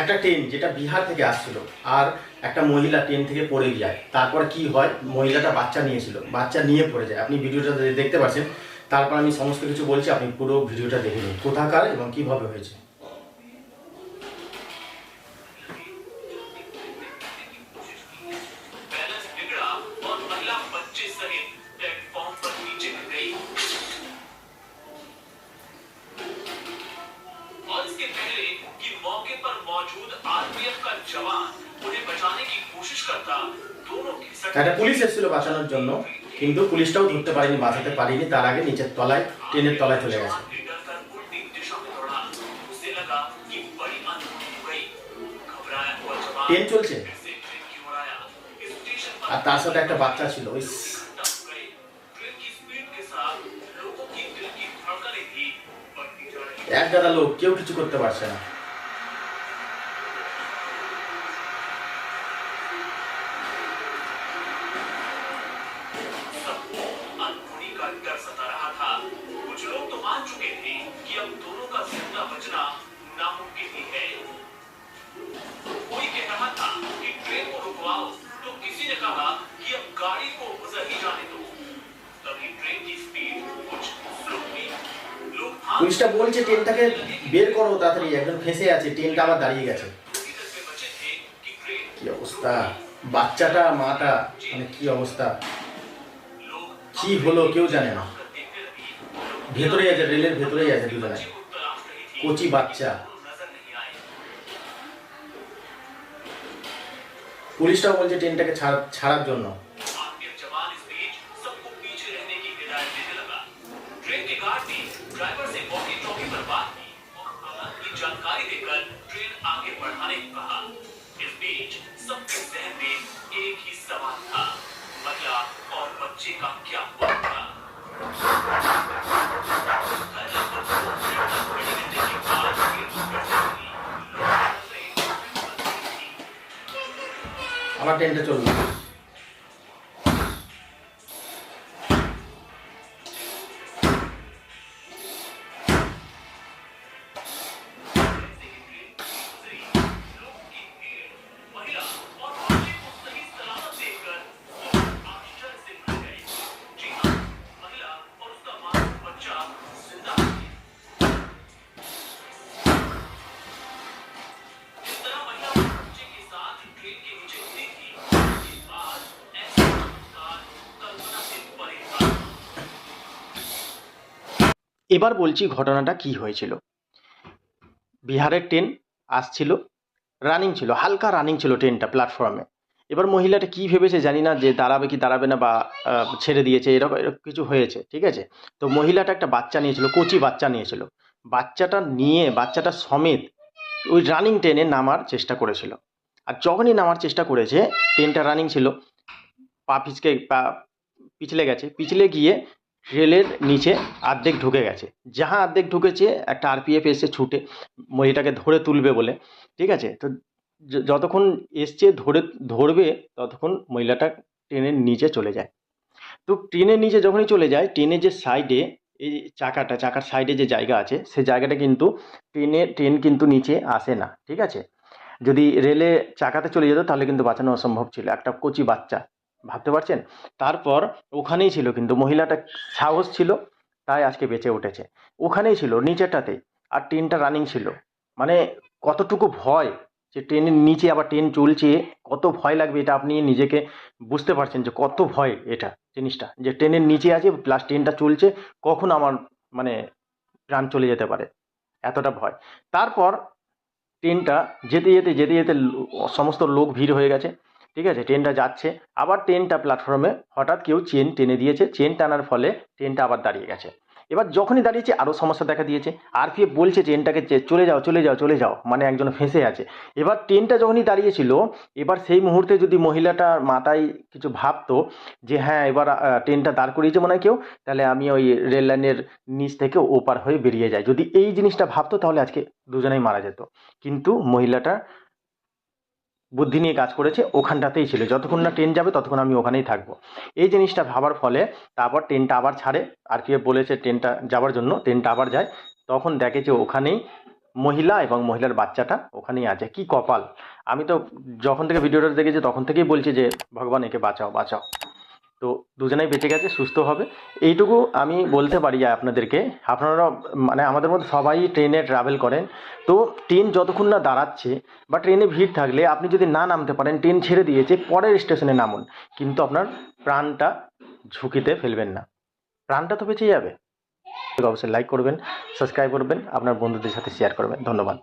একটা ট্রেন যেটা বিহার থেকে আসছিল, আর একটা মহিলা ট্রেন থেকে পড়ে যায়। তারপর কি হয়? মহিলাটা বাচ্চা নিয়েছিল। বাচ্চা নিয়ে পড়ে যায়। আপনি ভিডিওটা দেখতে পাচ্ছেন। তারপর আমি সমস্ত কিছু বলছি, আপনি পুরো ভিডিওটা দেখে নিন। কোথাকার এবং কীভাবে হয়েছে। একটা পুলিশ এসেছিল বাঁচানোর জন্য কিন্তু পুলিশটাও ধরতে পারেনি বাঁচাতে পারেনি তার আগে নিচের তলায় ট্রেনের তলায় চলে গেছে। ট্রেন চলছে আর তার সাথে একটা বাচ্চা ছিল ওই এক গাদা লোক কেউ কিছু করতে পারছে না। अब दोनों का जिंदा बचना नामुमकिन ही है कोई कह रहा था कि ट्रेन को रुकवाओ तो किसी ने कहा कि अब गाड़ी को गुजर ही जाने दो तभी ट्रेन की स्पीड कुछ स्लो हुई लोग भाग পুলিশটা বলছে ট্রেনটাকে বের করো তাড়াতাড়ি একজন ফেঁসে আছে ট্রেনটা আবার দাঁড়িয়ে গেছে इसी डर में बचे थे कि ट्रेन কি অবস্থা বাচ্চাটা মাটা মানে কি অবস্থা लोग কি হলো কেউ জানে না देखते रहे ভেতরেই আছে রেলের ভেতরেই আছে দুজনে बच्चे को तलाश रही थी কচি বাচ্চা नजर नहीं आए পুলিশটাও বলছে ট্রেনটাকে ছাড়- ছাড়ার জন্য आरपीएफ जवान इस बीच सबको पीछे रहने की हिदायत देने लगा ट्रेन के गार्ड ने ड्राइवर से वॉकी टॉकी पर बात की और हालात की जानकारी देकर ट्रेन आगे बढ़ाने को कहा इस बीच सबके जहन में एक ही सवाल था महिला और बच्चे का क्या हुआ था আমার টেন্টে চলবে। এবার বলছি ঘটনাটা কি হয়েছিল। বিহারের ট্রেন আসছিল রানিং ছিল, হালকা রানিং ছিল ট্রেনটা প্ল্যাটফর্মে এবার মহিলাটা কি ভেবেছে জানি না, যে দাঁড়াবে কি দাঁড়াবে না বা ছেড়ে দিয়েছে, এরকম এরকম কিছু হয়েছে, ঠিক আছে? তো মহিলাটা একটা বাচ্চা নিয়েছিল, কচি বাচ্চা নিয়েছিল। বাচ্চাটা নিয়ে, বাচ্চাটা সমেত ওই রানিং ট্রেনে নামার চেষ্টা করেছিল। আর যখনই নামার চেষ্টা করেছে ট্রেনটা রানিং ছিল, পা পিছকে পা পিছলে গেছে, পিছলে গিয়ে রেলের নিচে অর্ধেক ঢুকে গেছে। যাহা অর্ধেক ঢুকেছে, একটা আরপিএফ এসে ছুটে, মহিলাটাকে ধরে তুলবে বলে, ঠিক আছে? তো যতক্ষণ এসছে ধরে, ধরবে, ততক্ষণ মহিলাটা ট্রেনের নিচে চলে যায়। তো ট্রেনের নিচে যখনই চলে যায়, ট্রেনের যে সাইডে, এই চাকাটা, চাকার সাইডে যে জায়গা আছে, সে জায়গাটা কিন্তু ট্রেনে, ট্রেন কিন্তু নিচে আসে না, ঠিক আছে? যদি রেলে চাকাতে চলে যেত, তাহলে কিন্তু বাঁচানো অসম্ভব ছিল। একটা কচি বাচ্চা ভাবতে পারছেন? তারপর ওখানেই ছিল কিন্তু মহিলাটা সাহস ছিল, তাই আজকে বেঁচে উঠেছে। ওখানেই ছিল, নিচেরটাতেই, আর ট্রেনটা রানিং ছিল। মানে কতটুকু ভয় যে ট্রেনের নিচে আবার ট্রেন চলছে, কত ভয় লাগবে এটা আপনি নিজেকে বুঝতে পারছেন যে কত ভয় এটা জিনিসটা। যে ট্রেনের নিচে আছে প্লাস ট্রেনটা চলছে, কখন আমার মানে প্রাণ চলে যেতে পারে? এতটা ভয়। তারপর ট্রেনটা যেতে যেতে যেতে যেতে সমস্ত লোক ভিড় হয়ে গেছে। ঠিক আছে ট্রেনটা যাচ্ছে। আবার ট্রেনটা প্ল্যাটফর্মে হঠাৎ কেউ চেন টেনে দিয়েছে। চেন টানার ফলে ট্রেনটা আবার দাঁড়িয়ে গেছে। এবার যখনই দাঁড়িয়েছে আরও সমস্যা দেখা দিয়েছে। আর আরপিএফ বলছে ট্রেনটাকে চলে যাও চলে যাও চলে যাও। মানে একজন ফেঁসে আছে। এবার ট্রেনটা যখনই দাঁড়িয়েছিল, এবার সেই মুহূর্তে যদি মহিলাটার মাথায় কিছু ভাবতো যে হ্যাঁ এবার ট্রেনটা দাঁড় করিয়েছে মনে হয় কেউ, তাহলে আমি ওই রেল লাইনের নিচ থেকে ওপার হয়ে বেরিয়ে যাই। যদি এই জিনিসটা ভাবতো, তাহলে আজকে দুজনেই মারা যেত। কিন্তু মহিলাটা বুদ্ধি নিয়ে কাজ করেছে, ওখানটাতেই ছিল। যতক্ষণ না ট্রেন যাবে, ততক্ষণ আমি ওখানেই থাকব। এই জিনিসটা ভাবার ফলে তারপর ট্রেনটা আবার ছাড়ে। আর কি বলেছে ট্রেনটা যাওয়ার জন্য ট্রেনটা আবার যায়। তখন দেখে যে ওখানেই মহিলা এবং মহিলার বাচ্চাটা ওখানেই আছে। কি কপাল! আমি তো যখন থেকে ভিডিওটা দেখেছি, তখন থেকেই বলছি যে, ভগবান একে বাঁচাও বাঁচাও। তো দুজনেই বেঁচে গেছে, সুস্থ হবে। এইটুকু আমি বলতে পারি আপনাদেরকে। আপনারা মানে আমাদের মধ্যে সবাই ট্রেনে ট্রাভেল করেন। তো ট্রেন যতক্ষণ না দাঁড়াচ্ছে বা ট্রেনে ভিড় থাকলে আপনি যদি না নামতে পারেন, ট্রেন ছেড়ে দিয়েছে, পরের স্টেশনে নামুন। কিন্তু আপনার প্রাণটা ঝুঁকিতে ফেলবেন না। প্রাণটা তো বেঁচে যাবে। অবশ্যই লাইক করবেন সাবস্ক্রাইব করবেন, আপনার বন্ধুদের সাথে শেয়ার করবেন। ধন্যবাদ।